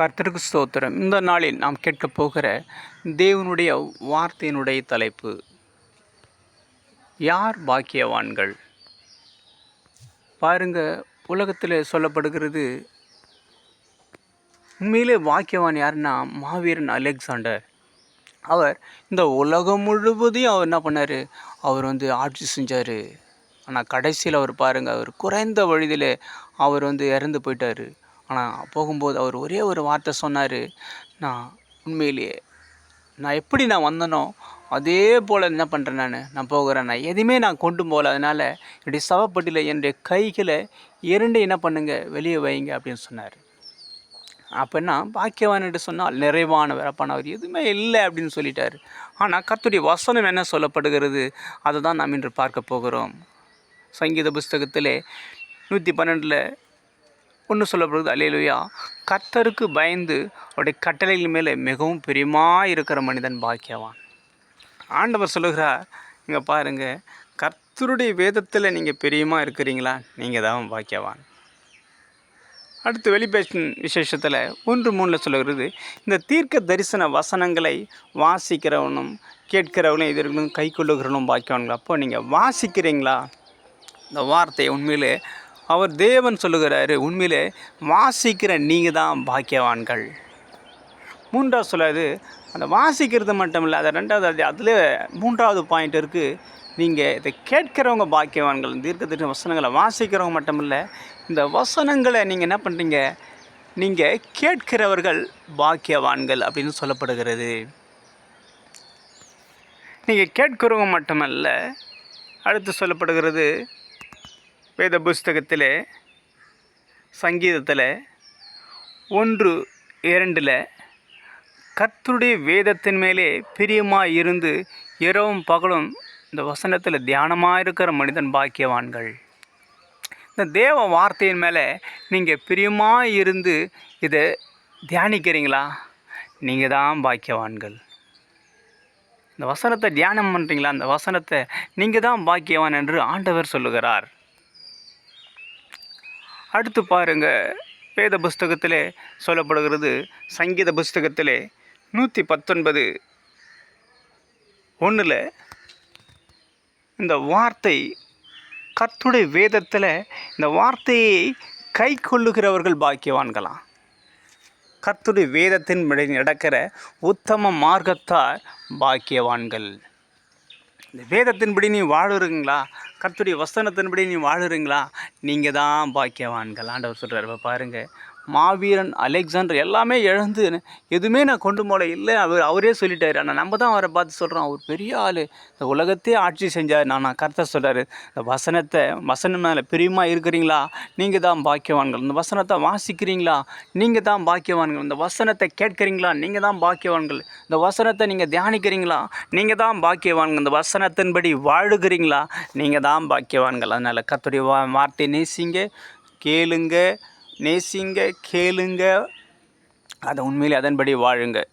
கர்த்தருக்கு ஸ்தோத்திரம். இந்த நாளில் நாம் கேட்கப் போகிற தேவனுடைய வார்த்தையினுடைய தலைப்பு யார் பாக்கியவான்கள்? பாருங்க உலகத்தில் சொல்லப்படுகிறது உண்மையிலே பாக்கியவான் யாருன்னா மாவீரன் அலெக்சாண்டர். அவர் இந்த உலகம் முழுவதையும் அவர் என்ன பண்ணார்? அவர் வந்து ஆட்சி செஞ்சார். ஆனால் கடைசியில் அவர் பாருங்கள் அவர் குறைந்த வயதில் அவர் வந்து இறந்து போயிட்டார். ஆனால் போகும்போது அவர் ஒரே ஒரு வார்த்தை சொன்னார். நான் உண்மையிலேயே நான் எப்படி நான் வந்தனோ அதே போல் என்ன பண்ணுறேன் நான்? நான் போகிறேன். நான் எதுவுமே நான் கொண்டு போகல. அதனால் என்னுடைய சவப்பட்டியில் என்னுடைய கைகளை இரண்டு என்ன பண்ணுங்கள் வெளியே வைங்க அப்படின்னு சொன்னார். அப்படின்னா பாக்கியவான் என்று சொன்னால் நிறைவானவர். அப்போ அவர் எதுவுமே இல்லை அப்படின்னு சொல்லிட்டார். ஆனால் கத்துடைய வசனம் என்ன சொல்லப்படுகிறது? அதை தான் நாம் இன்று பார்க்க போகிறோம். சங்கீத புஸ்தகத்திலே நூற்றி பன்னெண்டில் ஒன்று சொல்லப்படுது அலையிலுயா கர்த்தருக்கு பயந்து அவருடைய கட்டளைகள் மேலே மிகவும் பிரியமாக இருக்கிற மனிதன் பாக்கியவான். ஆண்டவர் சொல்லுகிறார் இங்கே பாருங்கள் கர்த்தருடைய வேதத்தில் நீங்கள் பிரியமாக இருக்கிறீங்களா? நீங்கள் தான் பாக்கியவான். அடுத்து வெளிப்பேச்சின் விசேஷத்தில் ஒன்று மூணில் சொல்லுகிறது இந்த தீர்க்க தரிசன வசனங்களை வாசிக்கிறவனும் கேட்கிறவனும் இதற்கும் கை கொள்ளுகிறவனும் பாக்கியவான்கள். அப்போ நீங்கள் வாசிக்கிறீங்களா? இந்த வார்த்தையை உண்மையிலே அவர் தேவன் சொல்லுகிறாரு உண்மையிலே வாசிக்கிற நீங்கள் தான் பாக்கியவான்கள். மூன்றாவது சொல்லாது அந்த வாசிக்கிறது மட்டும் இல்லை அதை ரெண்டாவது அது அதில் மூன்றாவது பாயிண்ட் இருக்குது நீங்கள் இதை கேட்கிறவங்க பாக்கியவான்கள் தீர்க்கதரிசன வசனங்களை வாசிக்கிறவங்க மட்டும் இல்லை இந்த வசனங்களை நீங்கள் என்ன பண்ணுறீங்க நீங்கள் கேட்கிறவர்கள் பாக்கியவான்கள் அப்படின்னு சொல்லப்படுகிறது. நீங்கள் கேட்கிறவங்க மட்டுமல்ல அடுத்து சொல்லப்படுகிறது வேத புஸ்தகத்தில் சங்கீதத்தில் ஒன்று இரண்டில் கர்த்தருடைய வேதத்தின் மேலே பிரியமாக இருந்து இரவும் பகலும் இந்த வசனத்தில் தியானமாக இருக்கிற மனிதன் பாக்கியவான்கள். இந்த தேவ வார்த்தையின் மேலே நீங்கள் பிரியமாக இருந்து இதை தியானிக்கிறீங்களா? நீங்கள் தான் பாக்கியவான்கள். இந்த வசனத்தை தியானம் பண்ணுறீங்களா அந்த வசனத்தை நீங்கள் தான் பாக்கியவான் என்று ஆண்டவர் சொல்லுகிறார். அடுத்து பாருங்க. வேத புஸ்தகத்திலே சொல்லப்படுகிறது. சங்கீத புஸ்தகத்திலே நூற்றி பத்தொன்பது ஒன்றில் இந்த வார்த்தை கர்த்துடைய வேதத்தில் இந்த வார்த்தையை கை கொள்ளுகிறவர்கள் பாக்கியவான்களாம். கர்த்துடைய வேதத்தின் நடக்கிற உத்தம மார்க்கத்தார் பாக்கியவான்கள். இந்த வேதத்தின்படி நீ வாழுறீங்களா? கர்த்துடைய வசனத்தின்படி நீ வாழுறீங்களா? நீங்கள் தான் பாக்கியவான்கள். ஆண்டவர் சொல்கிறார் இப்போ பாருங்கள் மாவீரன் அலெக்சாண்டர் எல்லாமே இழந்து எதுவுமே நான் கொண்டு போல இல்லை. அவர் அவரே சொல்லிட்டார். ஆனால் நம்ம தான் அவரை பார்த்து சொல்கிறோம் அவர் பெரிய ஆள். இந்த உலகத்தையே ஆட்சி செஞ்சார். நான் நான் கருத்தை சொல்கிறாரு இந்த வசனத்தை வசனம் மேலே பிரியமாக இருக்கிறீங்களா? நீங்கள் தான் பாக்கியவான்கள். இந்த வசனத்தை வாசிக்கிறீங்களா? நீங்கள் தான் பாக்கியவான்கள். இந்த வசனத்தை கேட்குறீங்களா? நீங்கள் தான் பாக்கியவான்கள். இந்த வசனத்தை நீங்கள் தியானிக்கிறீங்களா? நீங்கள் தான் பாக்கியவான்கள். இந்த வசனத்தின்படி வாழுகிறீங்களா? நீங்கள் தான் பாக்கியவான்கள். அதனால் கத்துடைய வா வார்த்தை நேசிங்க கேளுங்க. நேசிங்க கேளுங்க. அதை உண்மையிலே அதன்படி வாழுங்க.